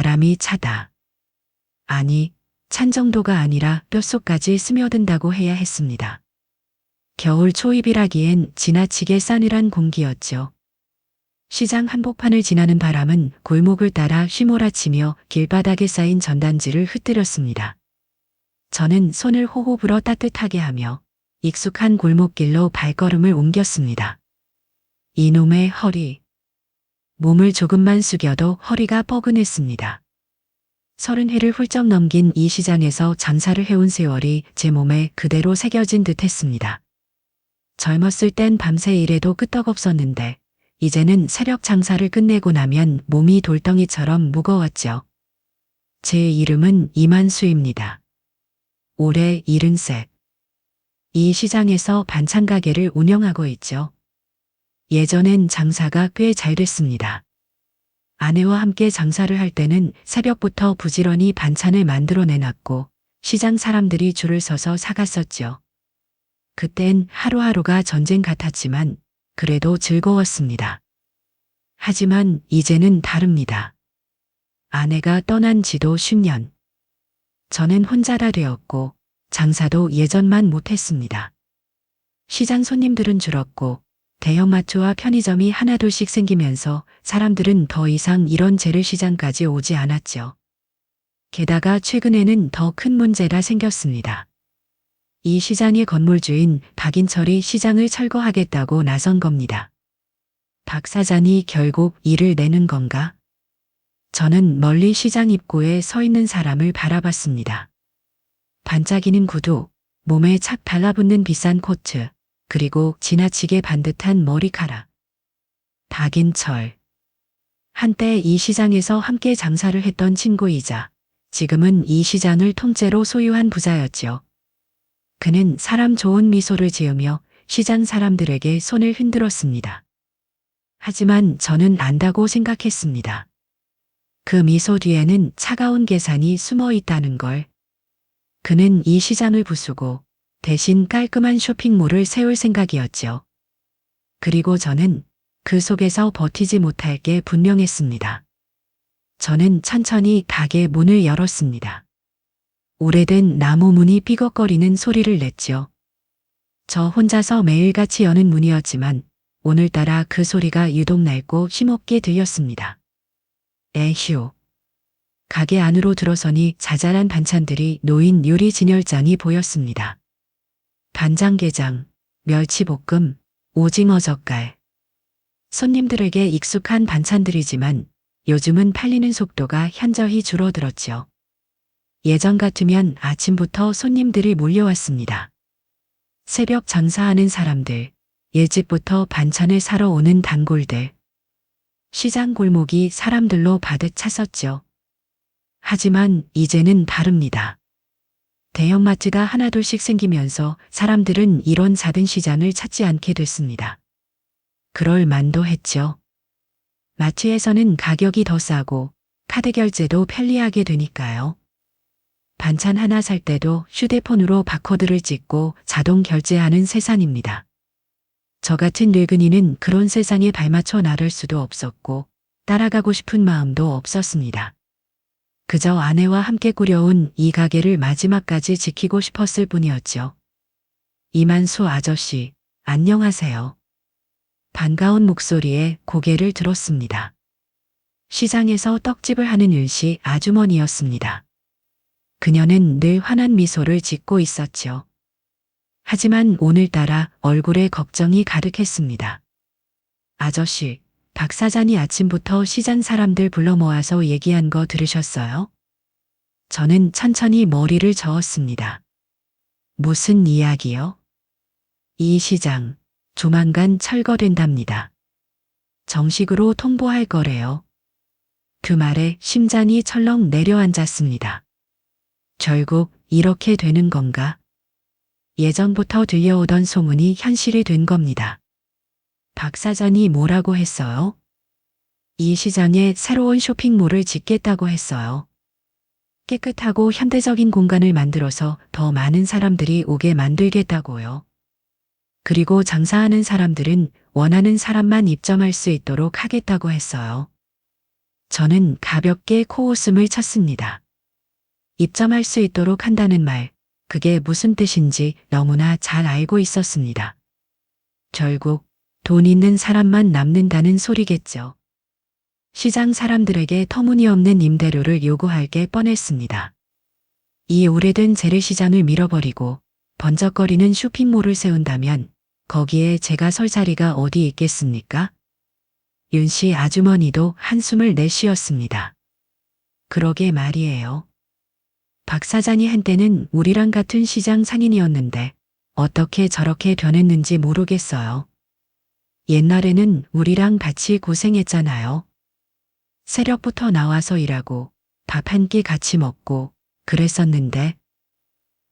바람이 차다. 아니, 찬 정도가 아니라 뼛속까지 스며든다고 해야 했습니다. 겨울 초입이라기엔 지나치게 싸늘한 공기였죠. 시장 한복판을 지나는 바람은 골목을 따라 휘몰아치며 길바닥에 쌓인 전단지를 흩뜨렸습니다. 저는 손을 호호 불어 따뜻하게 하며 익숙한 골목길로 발걸음을 옮겼습니다. 이놈의 허리. 몸을 조금만 숙여도 허리가 뻐근했습니다. 서른 해를 훌쩍 넘긴 이 시장에서 장사를 해온 세월이 제 몸에 그대로 새겨진 듯 했습니다. 젊었을 땐 밤새 일해도 끄떡없었는데 이제는 새벽 장사를 끝내고 나면 몸이 돌덩이처럼 무거웠죠. 제 이름은 이만수입니다. 올해 73. 이 시장에서 반찬 가게를 운영하고 있죠. 예전엔 장사가 꽤 잘 됐습니다. 아내와 함께 장사를 할 때는 새벽부터 부지런히 반찬을 만들어 내놨고 시장 사람들이 줄을 서서 사갔었죠. 그땐 하루하루가 전쟁 같았지만 그래도 즐거웠습니다. 하지만 이제는 다릅니다. 아내가 떠난 지도 10년. 저는 혼자라 되었고 장사도 예전만 못했습니다. 시장 손님들은 줄었고 대형마트와 편의점이 하나둘씩 생기면서 사람들은 더 이상 이런 재래시장까지 오지 않았죠. 게다가 최근에는 더 큰 문제가 생겼습니다. 이 시장의 건물주인 박인철이 시장을 철거하겠다고 나선 겁니다. 박 사장이 결국 일을 내는 건가? 저는 멀리 시장 입구에 서 있는 사람을 바라봤습니다. 반짝이는 구두, 몸에 착 달라붙는 비싼 코트, 그리고 지나치게 반듯한 머리카락. 박인철. 한때 이 시장에서 함께 장사를 했던 친구이자 지금은 이 시장을 통째로 소유한 부자였죠. 그는 사람 좋은 미소를 지으며 시장 사람들에게 손을 흔들었습니다. 하지만 저는 안다고 생각했습니다. 그 미소 뒤에는 차가운 계산이 숨어 있다는 걸. 그는 이 시장을 부수고 대신 깔끔한 쇼핑몰을 세울 생각이었죠. 그리고 저는 그 속에서 버티지 못할 게 분명했습니다. 저는 천천히 가게 문을 열었습니다. 오래된 나무 문이 삐걱거리는 소리를 냈죠. 저 혼자서 매일같이 여는 문이었지만 오늘따라 그 소리가 유독 낡고 힘없게 들렸습니다. 에휴. 가게 안으로 들어서니 자잘한 반찬들이 놓인 요리 진열장이 보였습니다. 간장게장, 멸치볶음, 오징어 젓갈. 손님들에게 익숙한 반찬들이지만 요즘은 팔리는 속도가 현저히 줄어들었죠. 예전 같으면 아침부터 손님들이 몰려왔습니다. 새벽 장사하는 사람들, 일찍부터 반찬을 사러 오는 단골들. 시장 골목이 사람들로 가득 찼었죠. 하지만 이제는 다릅니다. 대형마트가 하나둘씩 생기면서 사람들은 이런 작은 시장을 찾지 않게 됐습니다. 그럴 만도 했죠. 마트에서는 가격이 더 싸고 카드 결제도 편리하게 되니까요. 반찬 하나 살 때도 휴대폰으로 바코드를 찍고 자동 결제하는 세상입니다. 저 같은 늙은이는 그런 세상에 발맞춰 나를 수도 없었고 따라가고 싶은 마음도 없었습니다. 그저 아내와 함께 꾸려온 이 가게를 마지막까지 지키고 싶었을 뿐이었죠. 이만수 아저씨, 안녕하세요. 반가운 목소리에 고개를 들었습니다. 시장에서 떡집을 하는 일시 아주머니였습니다. 그녀는 늘 환한 미소를 짓고 있었죠. 하지만 오늘따라 얼굴에 걱정이 가득했습니다. 아저씨, 박 사장이 아침부터 시장 사람들 불러 모아서 얘기한 거 들으셨어요? 저는 천천히 머리를 저었습니다. 무슨 이야기요? 이 시장, 조만간 철거된답니다. 정식으로 통보할 거래요. 그 말에 심장이 철렁 내려앉았습니다. 결국 이렇게 되는 건가? 예전부터 들려오던 소문이 현실이 된 겁니다. 박 사장이 뭐라고 했어요? 이 시장에 새로운 쇼핑몰을 짓겠다고 했어요. 깨끗하고 현대적인 공간을 만들어서 더 많은 사람들이 오게 만들겠다고요. 그리고 장사하는 사람들은 원하는 사람만 입점할 수 있도록 하겠다고 했어요. 저는 가볍게 코웃음을 쳤습니다. 입점할 수 있도록 한다는 말, 그게 무슨 뜻인지 너무나 잘 알고 있었습니다. 결국 돈 있는 사람만 남는다는 소리겠죠. 시장 사람들에게 터무니없는 임대료를 요구할 게 뻔했습니다. 이 오래된 재래시장을 밀어버리고 번쩍거리는 쇼핑몰을 세운다면 거기에 제가 설 자리가 어디 있겠습니까? 윤 씨 아주머니도 한숨을 내쉬었습니다. 그러게 말이에요. 박 사장이 한때는 우리랑 같은 시장 상인이었는데 어떻게 저렇게 변했는지 모르겠어요. 옛날에는 우리랑 같이 고생했잖아요. 새벽부터 나와서 일하고 밥 한 끼 같이 먹고 그랬었는데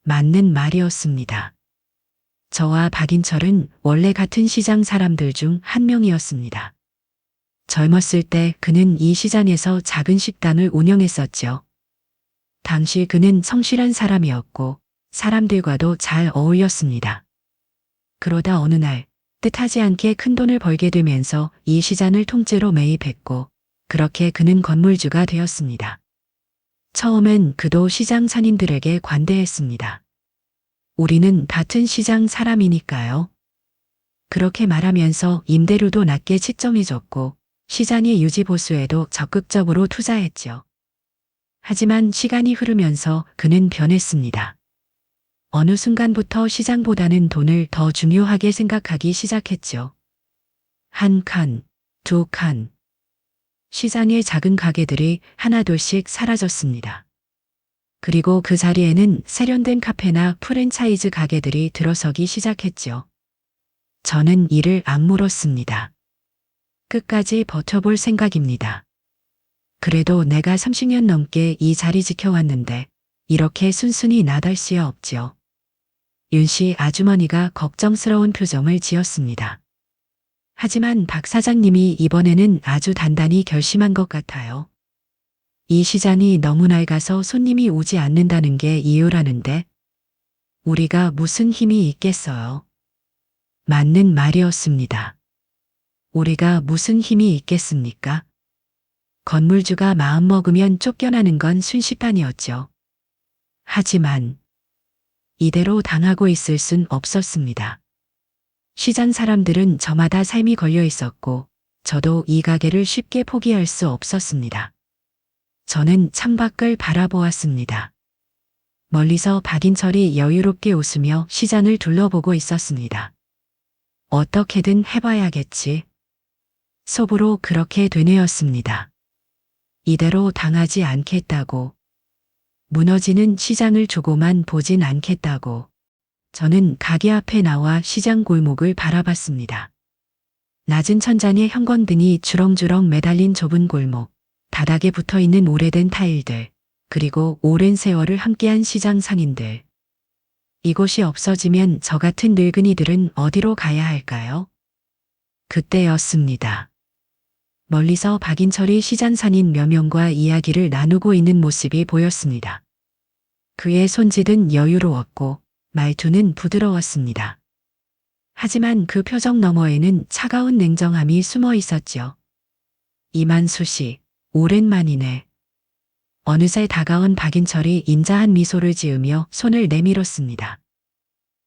맞는 말이었습니다. 저와 박인철은 원래 같은 시장 사람들 중 한 명이었습니다. 젊었을 때 그는 이 시장에서 작은 식당을 운영했었죠. 당시 그는 성실한 사람이었고 사람들과도 잘 어울렸습니다. 그러다 어느 날 뜻하지 않게 큰 돈을 벌게 되면서 이 시장을 통째로 매입했고 그렇게 그는 건물주가 되었습니다. 처음엔 그도 시장 산인들에게 관대했습니다. 우리는 같은 시장 사람이니까요. 그렇게 말하면서 임대료도 낮게 책정해줬고 시장의 유지 보수에도 적극적으로 투자했죠. 하지만 시간이 흐르면서 그는 변했습니다. 어느 순간부터 시장보다는 돈을 더 중요하게 생각하기 시작했죠. 한 칸, 두 칸. 시장의 작은 가게들이 하나둘씩 사라졌습니다. 그리고 그 자리에는 세련된 카페나 프랜차이즈 가게들이 들어서기 시작했죠. 저는 이를 악물었습니다. 끝까지 버텨볼 생각입니다. 그래도 내가 30년 넘게 이 자리 지켜왔는데 이렇게 순순히 나달 수야 없지요. 윤씨 아주머니가 걱정스러운 표정을 지었습니다. 하지만 박 사장님이 이번에는 아주 단단히 결심한 것 같아요. 이 시장이 너무 낡아서 손님이 오지 않는다는 게 이유라는데 우리가 무슨 힘이 있겠어요. 맞는 말이었습니다. 우리가 무슨 힘이 있겠습니까? 건물주가 마음먹으면 쫓겨나는 건 순식간이었죠. 하지만 이대로 당하고 있을 순 없었습니다. 시장 사람들은 저마다 삶이 걸려 있었고 저도 이 가게를 쉽게 포기할 수 없었습니다. 저는 창밖을 바라보았습니다. 멀리서 박인철이 여유롭게 웃으며 시장을 둘러보고 있었습니다. 어떻게든 해봐야겠지. 속으로 그렇게 되뇌었습니다. 이대로 당하지 않겠다고. 무너지는 시장을 조고만 보진 않겠다고. 저는 가게 앞에 나와 시장 골목을 바라봤습니다. 낮은 천장에 형광등이 주렁주렁 매달린 좁은 골목, 바닥에 붙어 있는 오래된 타일들, 그리고 오랜 세월을 함께한 시장 상인들. 이곳이 없어지면 저 같은 늙은이들은 어디로 가야 할까요? 그때였습니다. 멀리서 박인철이 시장산인 몇 명과 이야기를 나누고 있는 모습이 보였습니다. 그의 손짓은 여유로웠고 말투는 부드러웠습니다. 하지만 그 표정 너머에는 차가운 냉정함이 숨어 있었죠. 이만수 씨, 오랜만이네. 어느새 다가온 박인철이 인자한 미소를 지으며 손을 내밀었습니다.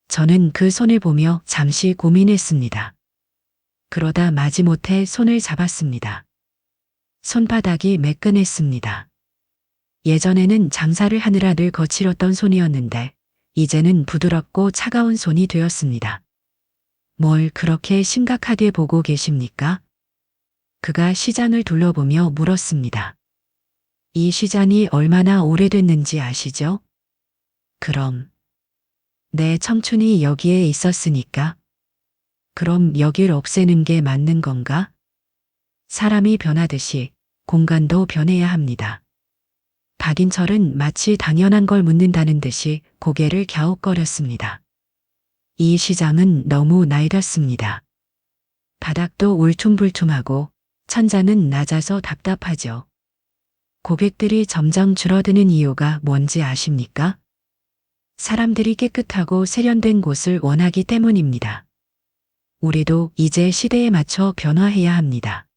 저는 그 손을 보며 잠시 고민했습니다. 그러다 마지못해 손을 잡았습니다. 손바닥이 매끈했습니다. 예전에는 장사를 하느라 늘 거칠었던 손이었는데 이제는 부드럽고 차가운 손이 되었습니다. 뭘 그렇게 심각하게 보고 계십니까? 그가 시장을 둘러보며 물었습니다. 이 시장이 얼마나 오래됐는지 아시죠? 그럼 내 청춘이 여기에 있었으니까 그럼 여길 없애는 게 맞는 건가? 사람이 변하듯이 공간도 변해야 합니다. 박인철은 마치 당연한 걸 묻는다는 듯이 고개를 갸웃거렸습니다. 이 시장은 너무 낡았습니다. 바닥도 울퉁불퉁하고 천장은 낮아서 답답하죠. 고객들이 점점 줄어드는 이유가 뭔지 아십니까? 사람들이 깨끗하고 세련된 곳을 원하기 때문입니다. 우리도 이제 시대에 맞춰 변화해야 합니다.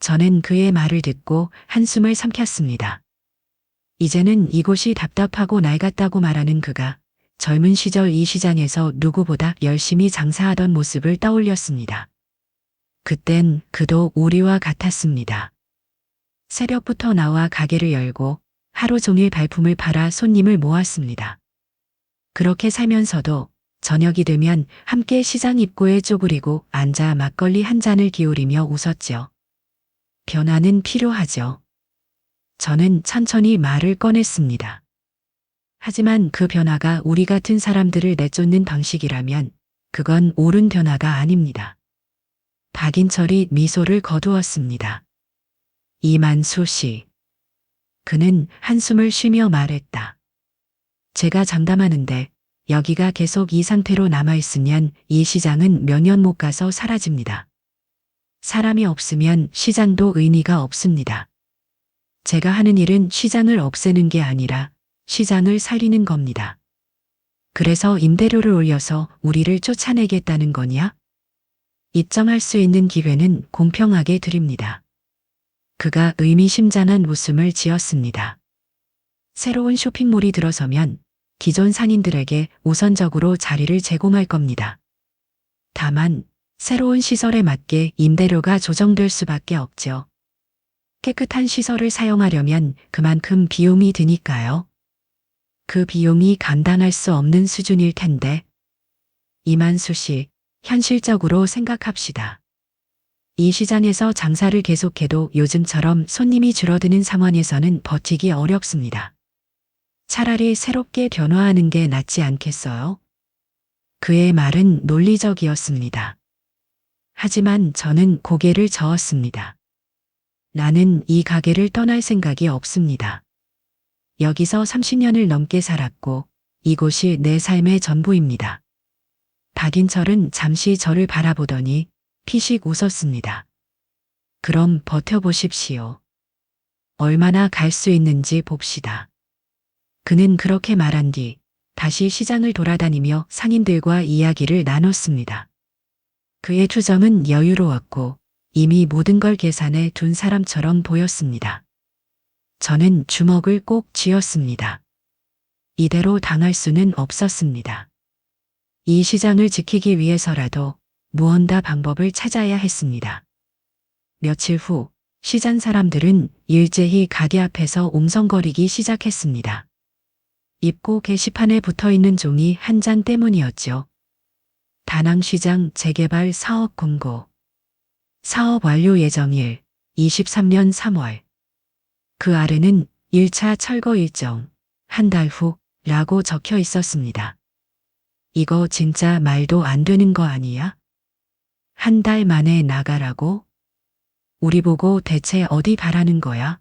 저는 그의 말을 듣고 한숨을 삼켰습니다. 이제는 이곳이 답답하고 낡았다고 말하는 그가 젊은 시절 이 시장에서 누구보다 열심히 장사하던 모습을 떠올렸습니다. 그땐 그도 우리와 같았습니다. 새벽부터 나와 가게를 열고 하루 종일 발품을 팔아 손님을 모았습니다. 그렇게 살면서도 저녁이 되면 함께 시장 입구에 쪼그리고 앉아 막걸리 한 잔을 기울이며 웃었죠. 변화는 필요하죠. 저는 천천히 말을 꺼냈습니다. 하지만 그 변화가 우리 같은 사람들을 내쫓는 방식이라면 그건 옳은 변화가 아닙니다. 박인철이 미소를 거두었습니다. 이만수 씨. 그는 한숨을 쉬며 말했다. 제가 장담하는데 여기가 계속 이 상태로 남아있으면 이 시장은 몇 년 못 가서 사라집니다. 사람이 없으면 시장도 의미가 없습니다. 제가 하는 일은 시장을 없애는 게 아니라 시장을 살리는 겁니다. 그래서 임대료를 올려서 우리를 쫓아내겠다는 거냐? 입점할 수 있는 기회는 공평하게 드립니다. 그가 의미심장한 웃음을 지었습니다. 새로운 쇼핑몰이 들어서면 기존 상인들에게 우선적으로 자리를 제공할 겁니다. 다만 새로운 시설에 맞게 임대료가 조정될 수밖에 없죠. 깨끗한 시설을 사용하려면 그만큼 비용이 드니까요. 그 비용이 감당할 수 없는 수준일 텐데. 이만수 씨, 현실적으로 생각합시다. 이 시장에서 장사를 계속해도 요즘처럼 손님이 줄어드는 상황에서는 버티기 어렵습니다. 차라리 새롭게 변화하는 게 낫지 않겠어요? 그의 말은 논리적이었습니다. 하지만 저는 고개를 저었습니다. 나는 이 가게를 떠날 생각이 없습니다. 여기서 30년을 넘게 살았고 이곳이 내 삶의 전부입니다. 박인철은 잠시 저를 바라보더니 피식 웃었습니다. 그럼 버텨보십시오. 얼마나 갈 수 있는지 봅시다. 그는 그렇게 말한 뒤 다시 시장을 돌아다니며 상인들과 이야기를 나눴습니다. 그의 투정은 여유로웠고 이미 모든 걸 계산해 둔 사람처럼 보였습니다. 저는 주먹을 꼭 쥐었습니다. 이대로 당할 수는 없었습니다. 이 시장을 지키기 위해서라도 무언가 방법을 찾아야 했습니다. 며칠 후 시장 사람들은 일제히 가게 앞에서 옹성거리기 시작했습니다. 입구 게시판에 붙어 있는 종이 한 장 때문이었죠. 다낭시장 재개발 사업 공고. 사업 완료 예정일 23년 3월. 그 아래는 1차 철거 일정 한 달 후 라고 적혀 있었습니다. 이거 진짜 말도 안 되는 거 아니야? 한 달 만에 나가라고? 우리 보고 대체 어디 바라는 거야?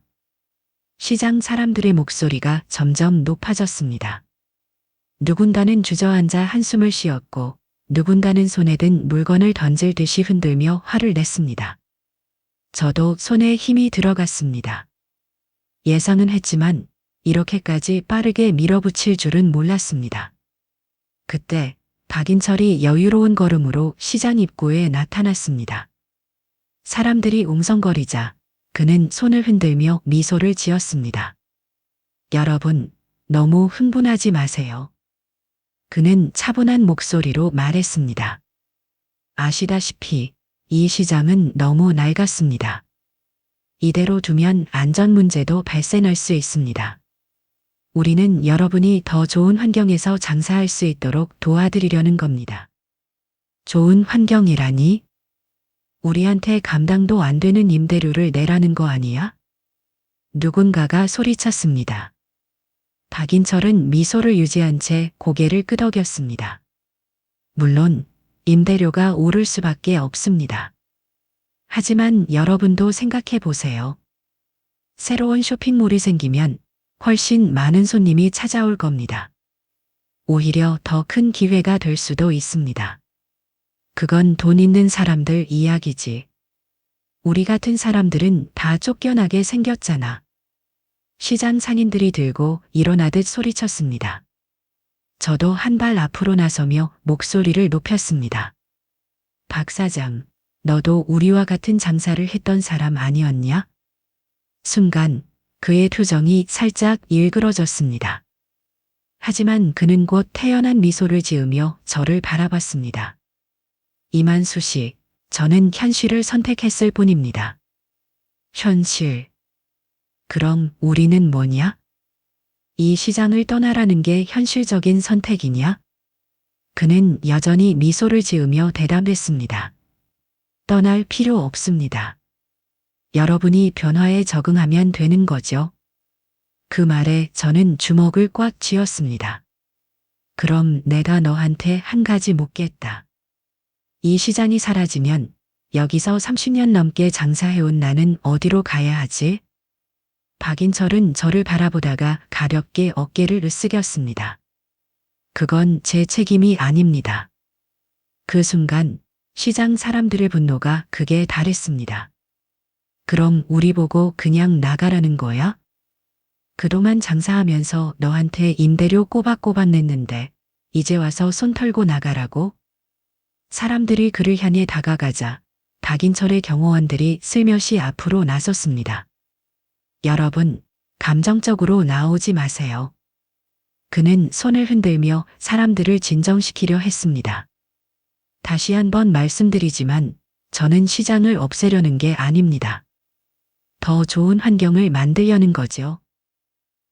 시장 사람들의 목소리가 점점 높아졌습니다. 누군가는 주저앉아 한숨을 쉬었고 누군가는 손에 든 물건을 던질 듯이 흔들며 화를 냈습니다. 저도 손에 힘이 들어갔습니다. 예상은 했지만 이렇게까지 빠르게 밀어붙일 줄은 몰랐습니다. 그때 박인철이 여유로운 걸음으로 시장 입구에 나타났습니다. 사람들이 웅성거리자 그는 손을 흔들며 미소를 지었습니다. 여러분, 너무 흥분하지 마세요. 그는 차분한 목소리로 말했습니다. 아시다시피 이 시장은 너무 낡았습니다. 이대로 두면 안전 문제도 발생할 수 있습니다. 우리는 여러분이 더 좋은 환경에서 장사할 수 있도록 도와드리려는 겁니다. 좋은 환경이라니? 우리한테 감당도 안 되는 임대료를 내라는 거 아니야? 누군가가 소리쳤습니다. 박인철은 미소를 유지한 채 고개를 끄덕였습니다. 물론 임대료가 오를 수밖에 없습니다. 하지만 여러분도 생각해 보세요. 새로운 쇼핑몰이 생기면 훨씬 많은 손님이 찾아올 겁니다. 오히려 더 큰 기회가 될 수도 있습니다. 그건 돈 있는 사람들 이야기지. 우리 같은 사람들은 다 쫓겨나게 생겼잖아. 시장 상인들이 들고 일어나듯 소리쳤습니다. 저도 한 발 앞으로 나서며 목소리를 높였습니다. 박 사장, 너도 우리와 같은 장사를 했던 사람 아니었냐? 순간 그의 표정이 살짝 일그러졌습니다. 하지만 그는 곧 태연한 미소를 지으며 저를 바라봤습니다. 이만수 씨, 저는 현실을 선택했을 뿐입니다. 현실. 그럼 우리는 뭐냐? 이 시장을 떠나라는 게 현실적인 선택이냐? 그는 여전히 미소를 지으며 대답했습니다. 떠날 필요 없습니다. 여러분이 변화에 적응하면 되는 거죠. 그 말에 저는 주먹을 꽉 쥐었습니다. 그럼 내가 너한테 한 가지 묻겠다. 이 시장이 사라지면 여기서 30년 넘게 장사해온 나는 어디로 가야 하지? 박인철은 저를 바라보다가 가볍게 어깨를 으쓱였습니다. 그건 제 책임이 아닙니다. 그 순간 시장 사람들의 분노가 극에 달했습니다. 그럼 우리 보고 그냥 나가라는 거야? 그동안 장사하면서 너한테 임대료 꼬박꼬박 냈는데 이제 와서 손 털고 나가라고? 사람들이 그를 향해 다가가자 박인철의 경호원들이 슬며시 앞으로 나섰습니다. 여러분, 감정적으로 나오지 마세요. 그는 손을 흔들며 사람들을 진정시키려 했습니다. 다시 한번 말씀드리지만 저는 시장을 없애려는 게 아닙니다. 더 좋은 환경을 만들려는 거죠.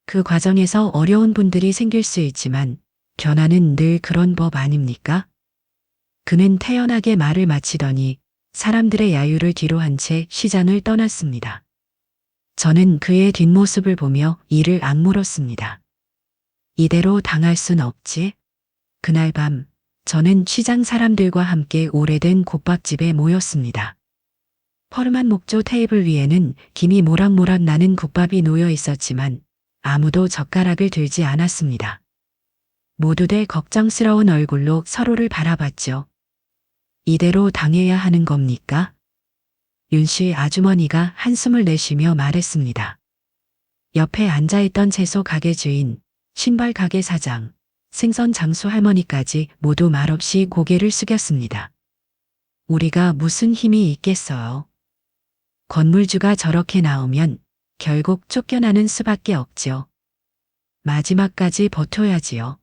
그 과정에서 어려운 분들이 생길 수 있지만 변화는 늘 그런 법 아닙니까? 그는 태연하게 말을 마치더니 사람들의 야유를 뒤로한 채 시장을 떠났습니다. 저는 그의 뒷모습을 보며 이를 악물었습니다. 이대로 당할 순 없지? 그날 밤 저는 시장 사람들과 함께 오래된 국밥집에 모였습니다. 펄만 목조 테이블 위에는 김이 모락모락 나는 국밥이 놓여 있었지만 아무도 젓가락을 들지 않았습니다. 모두들 걱정스러운 얼굴로 서로를 바라봤죠. 이대로 당해야 하는 겁니까? 윤 씨 아주머니가 한숨을 내쉬며 말했습니다. 옆에 앉아있던 채소 가게 주인, 신발 가게 사장, 생선 장수 할머니까지 모두 말없이 고개를 숙였습니다. 우리가 무슨 힘이 있겠어요? 건물주가 저렇게 나오면 결국 쫓겨나는 수밖에 없지요. 마지막까지 버텨야지요.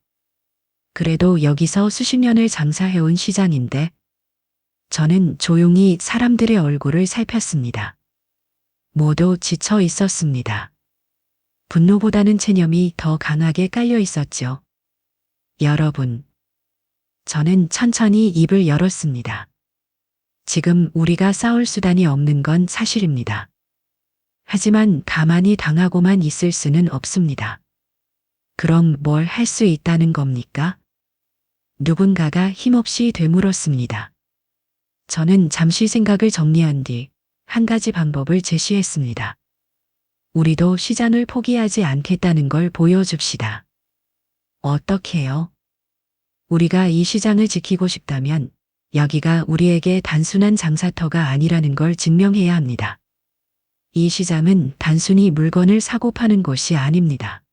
그래도 여기서 수십 년을 장사해온 시장인데 저는 조용히 사람들의 얼굴을 살폈습니다. 모두 지쳐 있었습니다. 분노보다는 체념이 더 강하게 깔려 있었죠. 여러분. 저는 천천히 입을 열었습니다. 지금 우리가 싸울 수단이 없는 건 사실입니다. 하지만 가만히 당하고만 있을 수는 없습니다. 그럼 뭘 할 수 있다는 겁니까? 누군가가 힘없이 되물었습니다. 저는 잠시 생각을 정리한 뒤 한 가지 방법을 제시했습니다. 우리도 시장을 포기하지 않겠다는 걸 보여줍시다. 어떻게요? 우리가 이 시장을 지키고 싶다면 여기가 우리에게 단순한 장사터가 아니라는 걸 증명해야 합니다. 이 시장은 단순히 물건을 사고 파는 곳이 아닙니다.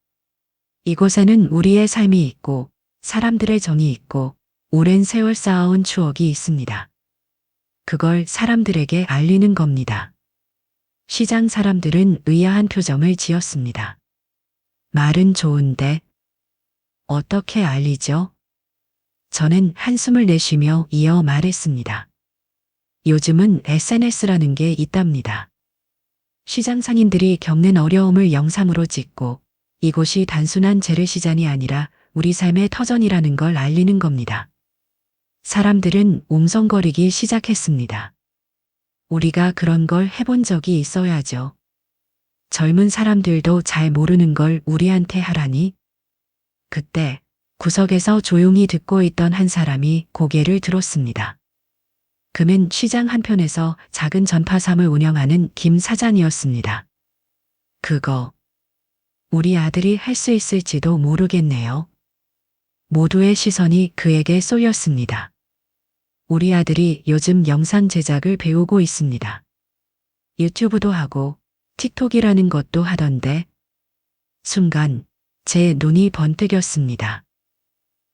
이곳에는 우리의 삶이 있고 사람들의 정이 있고 오랜 세월 쌓아온 추억이 있습니다. 그걸 사람들에게 알리는 겁니다. 시장 사람들은 의아한 표정을 지었습니다. 말은 좋은데 어떻게 알리죠? 저는 한숨을 내쉬며 이어 말했습니다. 요즘은 SNS라는 게 있답니다. 시장 상인들이 겪는 어려움을 영상으로 찍고 이곳이 단순한 재래시장이 아니라 우리 삶의 터전이라는 걸 알리는 겁니다. 사람들은 웅성거리기 시작했습니다. 우리가 그런 걸 해본 적이 있어야죠. 젊은 사람들도 잘 모르는 걸 우리한테 하라니? 그때 구석에서 조용히 듣고 있던 한 사람이 고개를 들었습니다. 그는 시장 한편에서 작은 전파삼을 운영하는 김 사장이었습니다. 그거 우리 아들이 할 수 있을지도 모르겠네요. 모두의 시선이 그에게 쏠렸습니다. 우리 아들이 요즘 영상 제작을 배우고 있습니다. 유튜브도 하고 틱톡이라는 것도 하던데 순간 제 눈이 번뜩였습니다.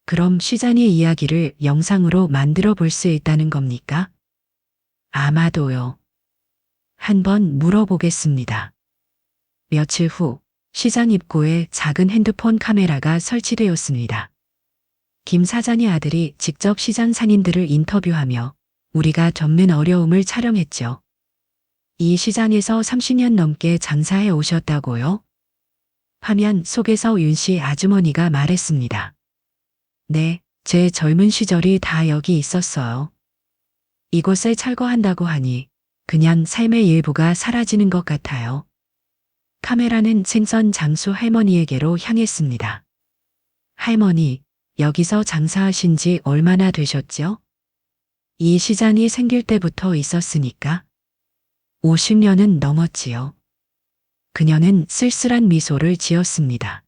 그럼 시장의 이야기를 영상으로 만들어 볼 수 있다는 겁니까? 아마도요. 한번 물어보겠습니다. 며칠 후 시장 입구에 작은 핸드폰 카메라가 설치되었습니다. 김 사장의 아들이 직접 시장 상인들을 인터뷰하며 우리가 겪는 어려움을 촬영했죠. 이 시장에서 30년 넘게 장사해 오셨다고요? 화면 속에서 윤 씨 아주머니가 말했습니다. 네, 제 젊은 시절이 다 여기 있었어요. 이곳에 철거한다고 하니 그냥 삶의 일부가 사라지는 것 같아요. 카메라는 생선 장수 할머니에게로 향했습니다. 할머니, 여기서 장사하신 지 얼마나 되셨죠? 이 시장이 생길 때부터 있었으니까. 50년은 넘었지요. 그녀는 쓸쓸한 미소를 지었습니다.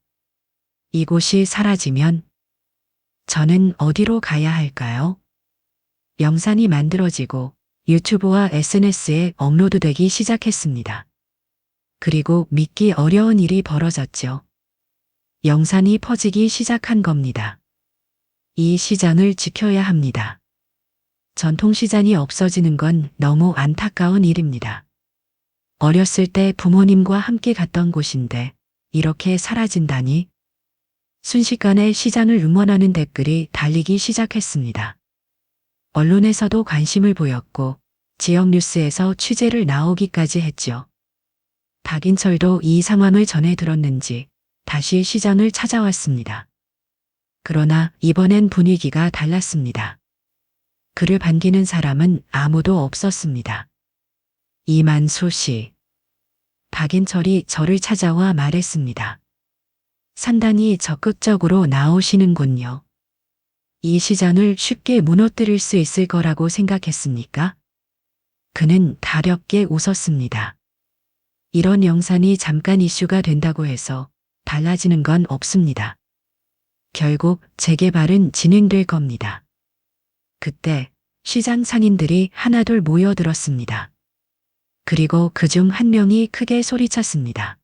이곳이 사라지면 저는 어디로 가야 할까요? 영상이 만들어지고 유튜브와 SNS에 업로드되기 시작했습니다. 그리고 믿기 어려운 일이 벌어졌죠. 영상이 퍼지기 시작한 겁니다. 이 시장을 지켜야 합니다. 전통시장이 없어지는 건 너무 안타까운 일입니다. 어렸을 때 부모님과 함께 갔던 곳인데 이렇게 사라진다니 순식간에 시장을 응원하는 댓글이 달리기 시작했습니다. 언론에서도 관심을 보였고 지역 뉴스에서 취재를 나오기까지 했죠. 박인철도 이 상황을 전해 들었는지 다시 시장을 찾아왔습니다. 그러나 이번엔 분위기가 달랐습니다. 그를 반기는 사람은 아무도 없었습니다. 이만수 씨. 박인철이 저를 찾아와 말했습니다. 상당히 적극적으로 나오시는군요. 이 시장을 쉽게 무너뜨릴 수 있을 거라고 생각했습니까? 그는 가볍게 웃었습니다. 이런 영상이 잠깐 이슈가 된다고 해서 달라지는 건 없습니다. 결국 재개발은 진행될 겁니다. 그때 시장 상인들이 하나둘 모여들었습니다. 그리고 그 중 한 명이 크게 소리쳤습니다.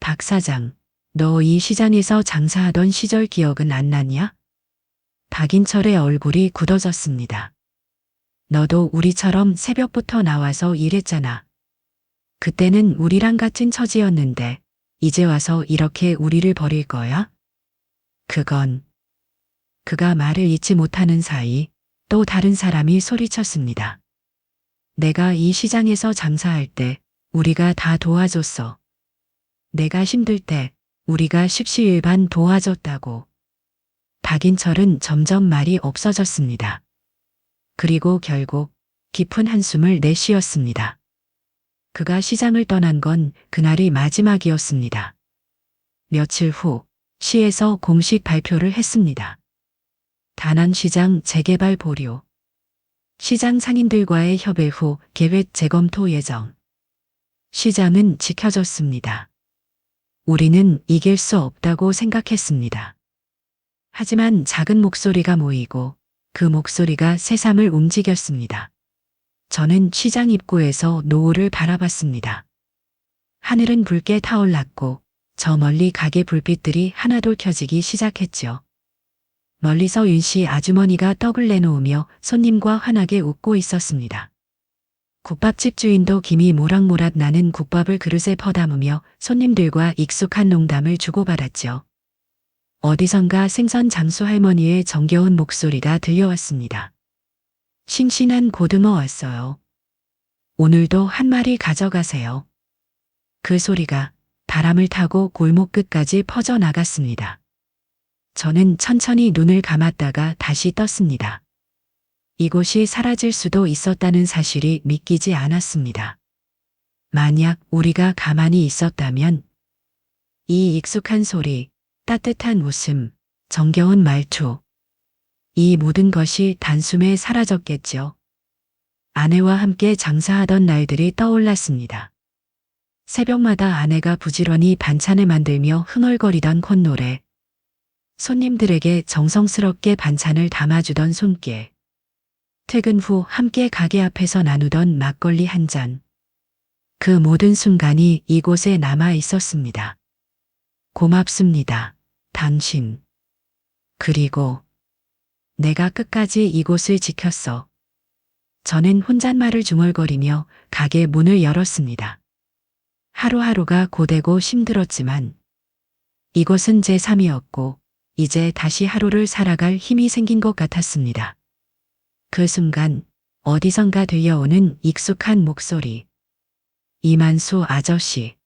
박 사장, 너 이 시장에서 장사하던 시절 기억은 안 나냐? 박인철의 얼굴이 굳어졌습니다. 너도 우리처럼 새벽부터 나와서 일했잖아. 그때는 우리랑 같은 처지였는데 이제 와서 이렇게 우리를 버릴 거야? 그건 그가 말을 잊지 못하는 사이 또 다른 사람이 소리쳤습니다. 내가 이 시장에서 장사할 때 우리가 다 도와줬어. 내가 힘들 때 우리가 십시일반 도와줬다고. 박인철은 점점 말이 없어졌습니다. 그리고 결국 깊은 한숨을 내쉬었습니다. 그가 시장을 떠난 건 그날이 마지막이었습니다. 며칠 후 시에서 공식 발표를 했습니다. 다낭시장 재개발 보류. 시장 상인들과의 협의 후 계획 재검토 예정. 시장은 지켜졌습니다. 우리는 이길 수 없다고 생각했습니다. 하지만 작은 목소리가 모이고 그 목소리가 세상을 움직였습니다. 저는 시장 입구에서 노을을 바라봤습니다. 하늘은 붉게 타올랐고 저 멀리 가게 불빛들이 하나둘 켜지기 시작했죠. 멀리서 윤 씨 아주머니가 떡을 내놓으며 손님과 환하게 웃고 있었습니다. 국밥집 주인도 김이 모락모락 나는 국밥을 그릇에 퍼담으며 손님들과 익숙한 농담을 주고받았죠. 어디선가 생선 장수 할머니의 정겨운 목소리가 들려왔습니다. 싱싱한 고등어 왔어요. 오늘도 한 마리 가져가세요. 그 소리가 바람을 타고 골목 끝까지 퍼져나갔습니다. 저는 천천히 눈을 감았다가 다시 떴습니다. 이곳이 사라질 수도 있었다는 사실이 믿기지 않았습니다. 만약 우리가 가만히 있었다면 이 익숙한 소리, 따뜻한 웃음, 정겨운 말투, 이 모든 것이 단숨에 사라졌겠죠. 아내와 함께 장사하던 날들이 떠올랐습니다. 새벽마다 아내가 부지런히 반찬을 만들며 흥얼거리던 콧노래, 손님들에게 정성스럽게 반찬을 담아주던 손길, 퇴근 후 함께 가게 앞에서 나누던 막걸리 한 잔. 그 모든 순간이 이곳에 남아 있었습니다. 고맙습니다. 당신. 그리고 내가 끝까지 이곳을 지켰어. 저는 혼잣말을 중얼거리며 가게 문을 열었습니다. 하루하루가 고되고 힘들었지만 이곳은 제 삶이었고 이제 다시 하루를 살아갈 힘이 생긴 것 같았습니다. 그 순간 어디선가 들려오는 익숙한 목소리. 이만수 아저씨.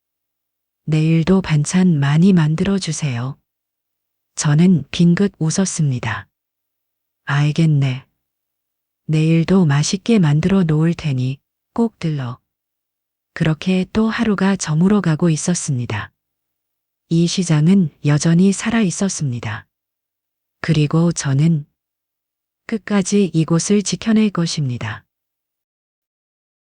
내일도 반찬 많이 만들어 주세요. 저는 빙긋 웃었습니다. 알겠네. 내일도 맛있게 만들어 놓을 테니 꼭 들러. 그렇게 또 하루가 저물어 가고 있었습니다. 이 시장은 여전히 살아 있었습니다. 그리고 저는 끝까지 이곳을 지켜낼 것입니다.